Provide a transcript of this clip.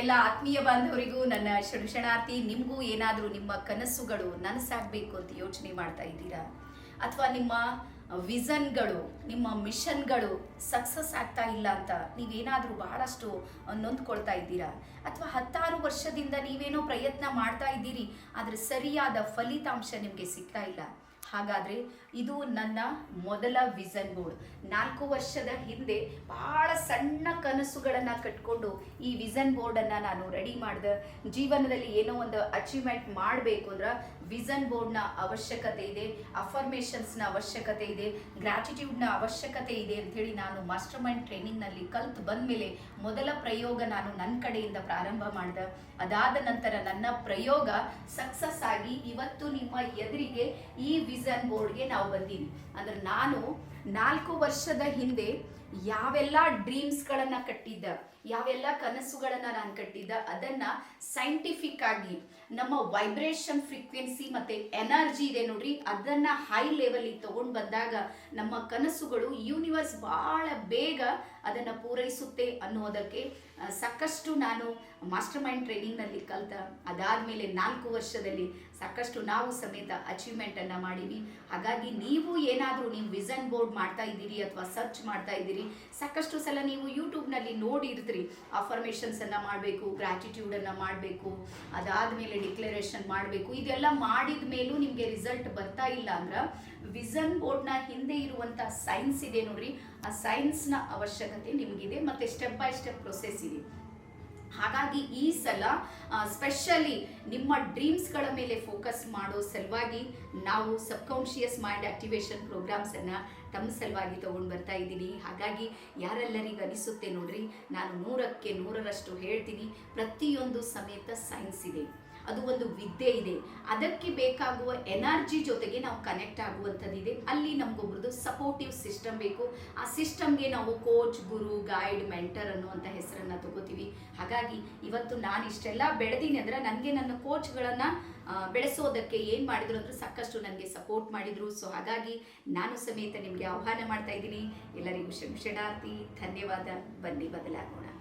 ಎಲ್ಲ ಆತ್ಮೀಯ ಬಾಂಧವರಿಗೂ ನನ್ನ ಶರಣಾರ್ಥಿ ನಿಮಗೂ ಏನಾದರೂ ನಿಮ್ಮ ಕನಸುಗಳು ನನಸಾಗಬೇಕು ಅಂತ ಯೋಚನೆ ಮಾಡ್ತಾ ಇದ್ದೀರಾ? ಅಥವಾ ನಿಮ್ಮ ವಿಷನ್ಗಳು ನಿಮ್ಮ ಮಿಷನ್ಗಳು ಸಕ್ಸಸ್ ಆಗ್ತಾ ಇಲ್ಲ ಅಂತ ನೀವೇನಾದರೂ ಬಹಳಷ್ಟು ನೊಂದ್ಕೊಳ್ತಾ ಇದ್ದೀರಾ? ಅಥವಾ ಹತ್ತಾರು ವರ್ಷದಿಂದ ನೀವೇನೋ ಪ್ರಯತ್ನ ಮಾಡ್ತಾ ಇದ್ದೀರಿ, ಆದರೆ ಸರಿಯಾದ ಫಲಿತಾಂಶ ನಿಮಗೆ ಸಿಗ್ತಾ ಇಲ್ಲ? ಹಾಗಾದರೆ ಇದು ನನ್ನ ಮೊದಲ ವಿಸನ್ ಬೋರ್ಡ್. ನಾಲ್ಕು ವರ್ಷದ ಹಿಂದೆ ಬಹಳ ಸಣ್ಣ ಕನಸುಗಳನ್ನು ಕಟ್ಕೊಂಡು ಈ ವಿಷನ್ ಬೋರ್ಡನ್ನು ನಾನು ರೆಡಿ ಮಾಡಿದೆ. ಜೀವನದಲ್ಲಿ ಏನೋ ಒಂದು ಅಚೀವ್ಮೆಂಟ್ ಮಾಡಬೇಕು ಅಂದ್ರೆ ವಿಷನ್ ಬೋರ್ಡ್ನ ಅವಶ್ಯಕತೆ ಇದೆ ಅಫರ್ಮೇಷನ್ಸ್ನ ಅವಶ್ಯಕತೆ ಇದೆ ಗ್ರ್ಯಾಟಿಟ್ಯೂಡ್ನ ಅವಶ್ಯಕತೆ ಇದೆ ಅಂಥೇಳಿ ನಾನು ಮಾಸ್ಟರ್ ಮೈಂಡ್ ಟ್ರೈನಿಂಗ್ನಲ್ಲಿ ಕಲ್ತು ಬಂದಮೇಲೆ ಮೊದಲ ಪ್ರಯೋಗ ನಾನು ನನ್ನ ಕಡೆಯಿಂದ ಪ್ರಾರಂಭ ಮಾಡಿದೆ. ಅದಾದ ನಂತರ ನನ್ನ ಪ್ರಯೋಗ ಸಕ್ಸಸ್ ಆಗಿ ಇವತ್ತು ನಿಮ್ಮ ಎದುರಿಗೆ ಈ ವಿಷನ್ ಬೋರ್ಡ್ಗೆ ನಾವು ಬಂದೀವಿ. ಅಂದ್ರೆ ನಾನು ನಾಲ್ಕು ವರ್ಷದ ಹಿಂದೆ ಯಾವೆಲ್ಲ ಡ್ರೀಮ್ಸ್ಗಳನ್ನು ಕಟ್ಟಿದ್ದ, ಯಾವೆಲ್ಲ ಕನಸುಗಳನ್ನು ನಾನು ಕಟ್ಟಿದ್ದ, ಅದನ್ನ ಸೈಂಟಿಫಿಕ್ ಆಗಿ ನಮ್ಮ ವೈಬ್ರೇಷನ್ ಫ್ರೀಕ್ವೆನ್ಸಿ ಮತ್ತೆ ಎನರ್ಜಿ ಇದೆ ನೋಡ್ರಿ, ಅದನ್ನ ಹೈ ಲೆವೆಲಿಗೆ ತಗೊಂಡು ಬಂದಾಗ ನಮ್ಮ ಕನಸುಗಳು ಯೂನಿವರ್ಸ್ ಬಹಳ ಬೇಗ ಅದನ್ನು ಪೂರೈಸುತ್ತೆ ಅನ್ನೋದಕ್ಕೆ ಸಾಕಷ್ಟು ನಾನು ಮಾಸ್ಟರ್ ಮೈಂಡ್ ಟ್ರೈನಿಂಗ್ನಲ್ಲಿ ಅದಾದ ಮೇಲೆ ನಾಲ್ಕು ವರ್ಷದಲ್ಲಿ ಸಾಕಷ್ಟು ನಾವು ಸಮೇತ ಅಚೀವ್ಮೆಂಟನ್ನು ಮಾಡೀವಿ ಹಾಗಾಗಿ ನೀವು ಏನಾದರೂ ನಿಮ್ಮ ವಿಷನ್ ಬೋರ್ಡ್ ಮಾಡ್ತಾ ಇದ್ದೀರಿ ಅಥವಾ ಸರ್ಚ್ ಮಾಡ್ತಾ ಇದ್ದೀರಿ ಸಾಕಷ್ಟು ಸಲ ನೀವು ಯೂಟ್ಯೂಬ್ನಲ್ಲಿ ನೋಡಿರ್ತೀರಿ ಅಫರ್ಮೇಷನ್ಸನ್ನು ಮಾಡಬೇಕು ಗ್ರ್ಯಾಟಿಟ್ಯೂಡನ್ನು ಮಾಡಬೇಕು ಅದಾದ ಮೇಲೆ ಡಿಕ್ಲರೇಷನ್ ಮಾಡಬೇಕು. ಇದೆಲ್ಲ ಮಾಡಿದ ಮೇಲೂ ನಿಮಗೆ ರಿಸಲ್ಟ್ ಬರ್ತಾ ಇಲ್ಲ ಅಂದ್ರೆ ವಿಸನ್ ಬೋರ್ಡ್ನ ಹಿಂದೆ ಇರುವಂಥ ಸೈನ್ಸ್ ಇದೆ ನೋಡ್ರಿ. ಆ ಸೈನ್ಸ್ನ ಅವಶ್ಯಕತೆ ನಿಮಗಿದೆ ಮತ್ತು ಸ್ಟೆಪ್ ಬೈ ಸ್ಟೆಪ್ ಪ್ರೊಸೆಸ್ ಇದೆ. ಹಾಗಾಗಿ ಈ ಸಲ ಸ್ಪೆಷಲಿ ನಿಮ್ಮ ಡ್ರೀಮ್ಸ್ಗಳ ಮೇಲೆ ಫೋಕಸ್ ಮಾಡೋ ಸಲುವಾಗಿ ನಾವು ಸಬ್ಕಾನ್ಷಿಯಸ್ ಮೈಂಡ್ ಆಕ್ಟಿವೇಶನ್ ಪ್ರೋಗ್ರಾಮ್ಸನ್ನು ತಮ್ಮ ಸಲುವಾಗಿ ತೊಗೊಂಡು ಬರ್ತಾ ಇದ್ದೀನಿ. ಹಾಗಾಗಿ ಯಾರೆಲ್ಲರಿಗೂ ಅನಿಸುತ್ತೆ ನೋಡ್ರಿ, ನಾನು ನೂರಕ್ಕೆ ನೂರರಷ್ಟು ಹೇಳ್ತೀನಿ. ಪ್ರತಿಯೊಂದು ಸಮೇತ ಸೈನ್ಸ್ ಇದೆ. ಅದು ಒಂದು ವಿದ್ಯೆ ಇದೆ. ಅದಕ್ಕೆ ಬೇಕಾಗುವ ಎನರ್ಜಿ ಜೊತೆಗೆ ನಾವು ಕನೆಕ್ಟ್ ಆಗುವಂಥದ್ದಿದೆ. ಅಲ್ಲಿ ನಮಗೊಬ್ರದ್ದು ಸಪೋರ್ಟಿವ್ ಸಿಸ್ಟಮ್ ಬೇಕು. ಆ ಸಿಸ್ಟಮ್ಗೆ ನಾವು ಕೋಚ್ ಗುರು ಗೈಡ್ ಮೆಂಟರ್ ಅನ್ನುವಂಥ ಹೆಸರನ್ನು ತಗೋತೀವಿ. ಹಾಗಾಗಿ ಇವತ್ತು ನಾನು ಇಷ್ಟೆಲ್ಲ ಬೆಳೆದೀನಿ ಅಂದ್ರೆ ನನಗೆ ನನ್ನ ಕೋಚ್ಗಳನ್ನು ಬೆಳೆಸೋದಕ್ಕೆ ಏನು ಮಾಡಿದ್ರು ಅಂದ್ರೆ ಸಾಕಷ್ಟು ನನಗೆ ಸಪೋರ್ಟ್ ಮಾಡಿದರು. ಸೊ ಹಾಗಾಗಿ ನಾನು ಸಮೇತ ನಿಮಗೆ ಆಹ್ವಾನ ಮಾಡ್ತಾ ಇದ್ದೀನಿ. ಎಲ್ಲರಿಗೂ ಶಂಕ್ಷಣಾರ್ಥಿ ಧನ್ಯವಾದ. ಬನ್ನಿ, ಬದಲಾಗೋಣ.